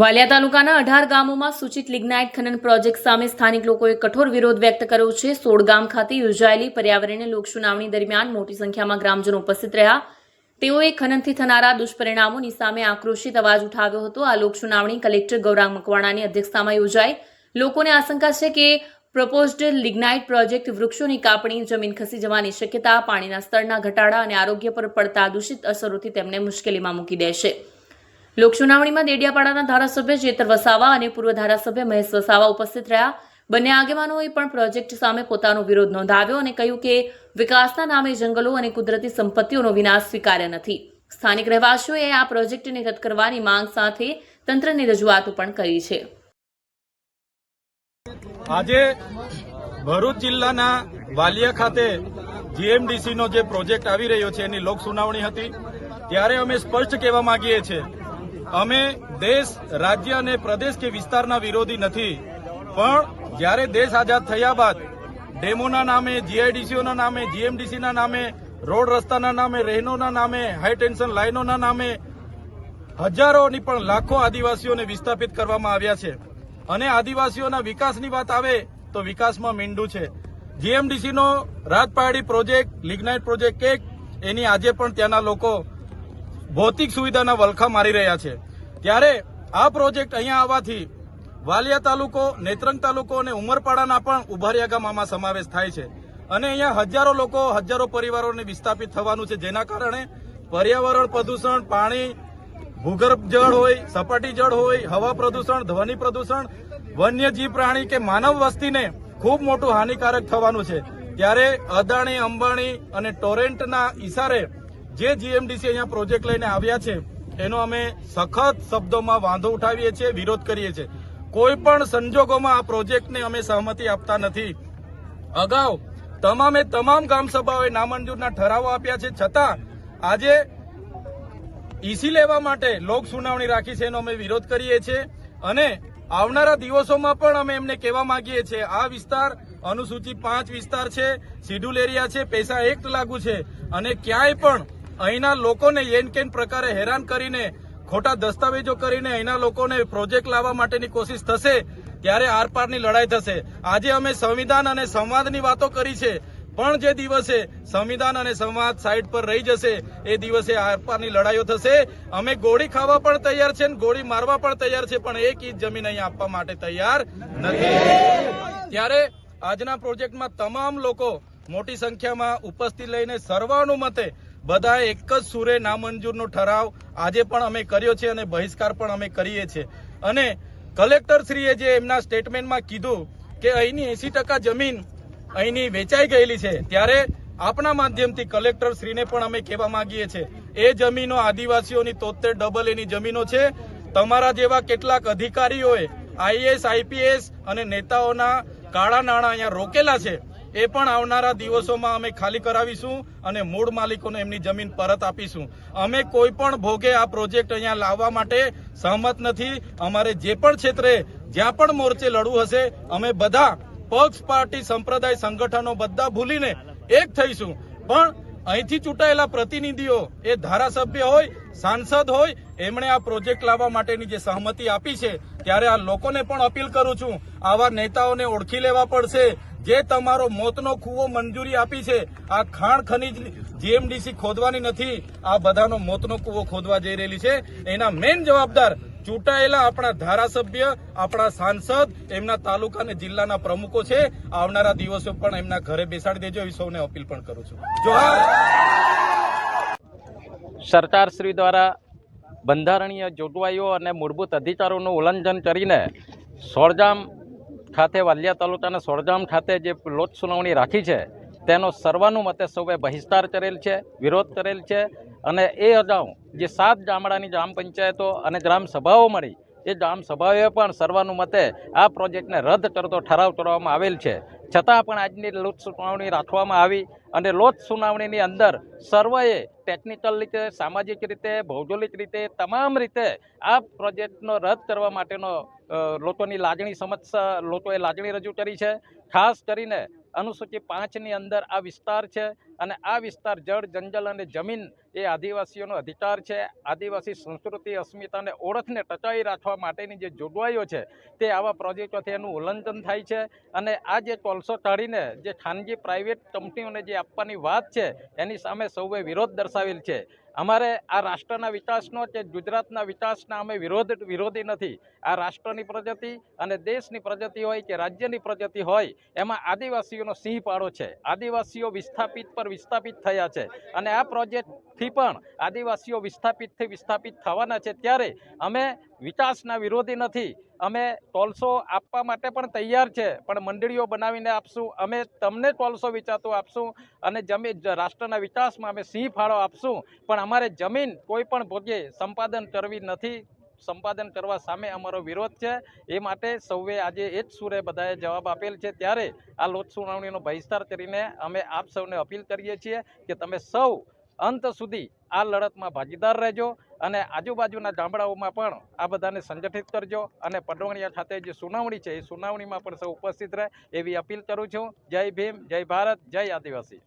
વાલિયા તાલુકાના અઢાર ગામોમાં સૂચિત લિગ્નાઇટ ખનન પ્રોજેક્ટ સામે સ્થાનિક લોકોએ કઠોર વિરોધ વ્યક્ત કર્યો છે. સોળ ગામ ખાતે યોજાયેલી પર્યાવરણીય લોકસુનાવણી દરમિયાન મોટી સંખ્યામાં ગ્રામજનો ઉપસ્થિત રહ્યા. તેઓએ ખનનથી થનારા દુષ્પરિણામોની સામે આક્રોશિત અવાજ ઉઠાવ્યો હતો. આ લોકસુનાવણી કલેક્ટર ગૌરાંગ મકવાણાની અધ્યક્ષતામાં યોજાઈ. લોકોને આશંકા છે કે પ્રપોઝડ લિગ્નાઇટ પ્રોજેક્ટ વૃક્ષોની કાપણી, જમીન ખસી જવાની શક્યતા, પાણીના સ્તરના ઘટાડા અને આરોગ્ય પર પડતા દૂષિત અસરોથી તેમને મુશ્કેલીમાં મૂકી દેશે. લોકસુનાવણીમાં દેડિયાપાડાના ધારાસભ્ય જેતર વસાવા અને પૂર્વ ધારાસભ્ય મહેશ વસાવા ઉપસ્થિત રહ્યા. બંને આગેવાનોએ પણ પ્રોજેક્ટ સામે પોતાનો વિરોધ નોંધાવ્યો અને કહ્યું કે વિકાસના નામે જંગલો અને કુદરતી સંપત્તિઓનો વિનાશ સ્વીકાર્ય નથી. સ્થાનિક રહેવાસીઓએ આ પ્રોજેક્ટને રદ કરવાની માંગ સાથે તંત્રની રજૂઆતો પણ કરી છે. આજે ભરૂચ જિલ્લાના વાલિયા ખાતે જીએમડીસીનો જે પ્રોજેક્ટ આવી રહ્યો છે એની લોક સુનાવણી હતી. ત્યારે અમે સ્પષ્ટ કહેવા માંગીએ છીએ અમે દેશ, રાજ્ય અને પ્રદેશ કે વિસ્તારના વિરોધી નથી. પણ જ્યારે દેશ આઝાદ થયા બાદ ડેમોના નામે, જીઆઈડીસીઓના નામે, જીએમડીસીના નામે, રોડ રસ્તાના નામે, રહેનોના નામે, હાઈ ટેન્શન લાઇનોના નામે હજારોની પણ લાખો આદિવાસીઓને વિસ્થાપિત કરવામાં આવ્યા છે. અને આદિવાસીઓના વિકાસની વાત આવે તો વિકાસમાં મીંડું છે. જીએમડીસીનો નો પ્રોજેક્ટ, લિગ્નાઇટ પ્રોજેક્ટ એક એની આજે પણ ત્યાંના લોકો ભૌતિક સુવિધાના વલખા મારી રહ્યા છે. ત્યારે આ પ્રોજેક્ટ અહીંયા આવવાથી વાલિયા તાલુકો, નેત્રંગ તાલુકો અને ઉમરપાડાના પણ ઉભારિયા ગામ આમાં સમાવેશ થાય છે. અને અહીંયા હજારો લોકો, હજારો પરિવારોને વિસ્થાપિત થવાનું છે, જેના કારણે પર્યાવરણ પ્રદૂષણ, પાણી, ભૂગર્ભ જળ હોય, સપાટી જળ હોય, હવા પ્રદૂષણ, ધ્વનિ પ્રદૂષણ, વન્યજીવ પ્રાણી કે માનવ વસ્તીને ખૂબ મોટું હાનિકારક થવાનું છે. ત્યારે અદાણી, અંબાણી અને ટોરેન્ટના ઈશારે જે જીએમડીસી અહીંયા પ્રોજેક્ટ લઈને આવ્યા છે, એનો અમે સખત શબ્દોમાં વાંધો ઉઠાવીએ છીએ, વિરોધ કરીએ છીએ. કોઈ પણ સંજોગોમાં આ પ્રોજેક્ટને અમે સહમતિ આપતા નથી. અગાઉ તમામે તમામ ગ્રામસભાઓએ નામંજૂરના ઠરાવો આપ્યા છે. છતાં આજે ઈસી લેવા માટે લોક સુનાવણી રાખી છે એનો અમે વિરોધ કરીએ છીએ અને આવનારા દિવસોમાં પણ અમે એમને કહેવા માંગીએ છીએ. આ વિસ્તાર અનુસૂચિત પાંચ વિસ્તાર છે, શિડ્યુલ એરિયા છે, પૈસા એક્ટ લાગુ છે અને ક્યાંય પણ અહીંના લોકોને એન કેન પ્રકારે હેરાન કરીને, ખોટા દસ્તાવેજો કરીને અહીંના લોકોને પ્રોજેક્ટ લાવવા માટેની કોશિશ થશે, ત્યારે આરપારની લડાઈ થશે. આજે અમે સંવિધાન અને સંવાદની વાતો કરી છે, પણ જે દિવસે સંવિધાન અને સંવાદ સાઈડ પર રહી જશે, એ દિવસે આરપારની લડાઈઓ થશે. અમે ગોળી ખાવા પણ તૈયાર છે ગોળી મારવા પણ તૈયાર છે, પણ એક ઈજ જમીન અહીં આપવા માટે તૈયાર નથી. ત્યારે આજના પ્રોજેક્ટમાં તમામ લોકો મોટી સંખ્યામાં ઉપસ્થિત લઈને સર્વાનુમતે બધા એક જ સુરે નામંજૂરનો ઠરાવ આજે પણ અમે કર્યો છે અને બહિષ્કાર પણ અમે કરીએ છીએ. અને કલેક્ટરશ્રીએ જે એમના સ્ટેટમેન્ટમાં કીધું કે અહીંની એસી જમીન અહીંની વેચાઈ ગયેલી છે, ત્યારે આપણા માધ્યમથી કલેક્ટર શ્રીને પણ અમે કહેવા માંગીએ છીએ, એ જમીનો આદિવાસીઓની તોતેર ડબલ એની જમીનો છે. તમારા જેવા કેટલાક અધિકારીઓએ આઈએસ આઈપીએસ અને નેતાઓના કાળા નાણાં અહીંયા રોકેલા છે. એ પણ આવનારા દિવસોમાં અમે ખાલી કરાવીશું અને મૂળ માલિકોને એમની જમીન પરત આપીશું. અમે કોઈ પણ ભોગે આ પ્રોજેક્ટ અહીંયા લાવવા માટે સહમત નથી. અમારે જે પણ ક્ષેત્રે જ્યાં પણ મોરચે લડવું હશે, અમે બધા પક્ષ, પાર્ટી, સંપ્રદાય, સંગઠનો બધા ભૂલીને એક થઈશું. પણ અહીંથી ચૂંટાયેલા પ્રતિનિધિઓ એ ધારાસભ્ય હોય, સાંસદ હોય, એમણે આ પ્રોજેક્ટ લાવવા માટેની જે સહમતિ આપી છે, ત્યારે આ લોકોને પણ અપીલ કરું છું, આવા નેતાઓને ઓળખી લેવા પડશે જે તમારો મોતનો કૂવો મંજૂરી આપી છે, આ ખાણ ખનીજ જીએમડીસી ખોદવાની નથી, આ બધાનો મોતનો કૂવો ખોદવા જઈ રહેલી છે. એના મેઇન જવાબદાર ચૂંટાયેલા આપણા ધારાસભ્ય, આપણા સાંસદ, એમના તાલુકા અને જિલ્લાના પ્રમુખો છે. આવનારા દિવસો પણ એમના ઘરે બેસાડી દેજો. એવી સૌને અપીલ પણ કરું છું. સરકારશ્રી દ્વારા બંધારણીય જોગવાઈઓ અને મૂળભૂત અધિકારોનું ઉલ્લંઘન કરીને સોળગામ ખાતે વાલિયા તાલુકાના સોરજામ ખાતે જે લોક સુનાવણી રાખી છે, તેનો સર્વાનુમતે સૌએ બહિષ્કાર કરેલ છે, વિરોધ કરેલ છે અને એ અગાઉ જે સાત ગામડાની ગ્રામ પંચાયતો અને ગ્રામ સભાઓ મળી, એ ગ્રામ સભાઓએ પણ સર્વાનુમતે આ પ્રોજેક્ટને રદ કરતો ઠરાવ કરવામાં આવેલ છે. છતાં પણ આજની લોટ સુનાવણી રાખવામાં આવી અને લોટ સુનાવણીની અંદર સર્વએ ટેકનિકલ રીતે, સામાજિક રીતે, ભૌગોલિક રીતે, તમામ રીતે આ પ્રોજેક્ટનો રદ કરવા માટેનો લોકોની લાગણી સમક્ષ લોકોએ લાગણી રજૂ કરી છે. ખાસ કરીને અનુસૂચિત પાંચની અંદર આ વિસ્તાર છે. અને આ વિસ્તાર જળ, જંગલ અને જમીન એ આદિવાસીઓનો અધિકાર છે. આદિવાસી સંસ્કૃતિ, અસ્મિતાને ઓળખને ટચાવી રાખવા માટેની જે જોગવાઈઓ છે, તે આવા પ્રોજેક્ટોથી એનું ઉલ્લંઘન થાય છે. અને આ જે કોલસો ટાળીને જે ખાનગી પ્રાઇવેટ કંપનીઓને જે આપવાની વાત છે, એની સામે સૌએ વિરોધ દર્શાવેલ છે. અમારે આ રાષ્ટ્રના વિકાસનો કે ગુજરાતના વિકાસના અમે વિરોધ, વિરોધી નથી. આ રાષ્ટ્રની પ્રગતિ અને દેશની પ્રગતિ હોય કે રાજ્યની પ્રગતિ હોય, એમાં આદિવાસીઓનો સિંહ પાડો છે. આદિવાસીઓ વિસ્થાપિત પર વિસ્થાપિત થયા છે. અને આ પ્રોજેક્ટથી પણ આદિવાસીઓ વિસ્થાપિતથી વિસ્થાપિત થવાના છે. ત્યારે અમે વિકાસના વિરોધી નથી. અમે ટોલસો આપવા માટે પણ તૈયાર છે. પણ મંડળીઓ બનાવીને આપશું. અમે તમને ટોલસો વિચારતો આપશું. અને જમીન રાષ્ટ્રના વિકાસમાં અમે સિંહ ફાળો આપશું. પણ અમારે જમીન કોઈ પણ ભોગે સંપાદન કરવી નથી. સંપાદન કરવા સામે અમારો વિરોધ છે. એ માટે સૌએ આજે એ જ સુરે બધાએ જવાબ આપેલ છે. ત્યારે આ લોક સુનાવણીનો બહિષ્કાર કરીને અમે આપ સૌને અપીલ કરીએ છીએ કે તમે સૌ અંત સુધી આ લડતમાં ભાગીદાર રહેજો અને આજુબાજુના ગામડાઓમાં પણ આ બધાને સંગઠિત કરજો અને પડવણિયા ખાતે જે સુનાવણી છે એ સુનાવણીમાં પણ સૌ ઉપસ્થિત રહે એવી અપીલ કરું છું. જય ભીમ, જય ભારત, જય આદિવાસી.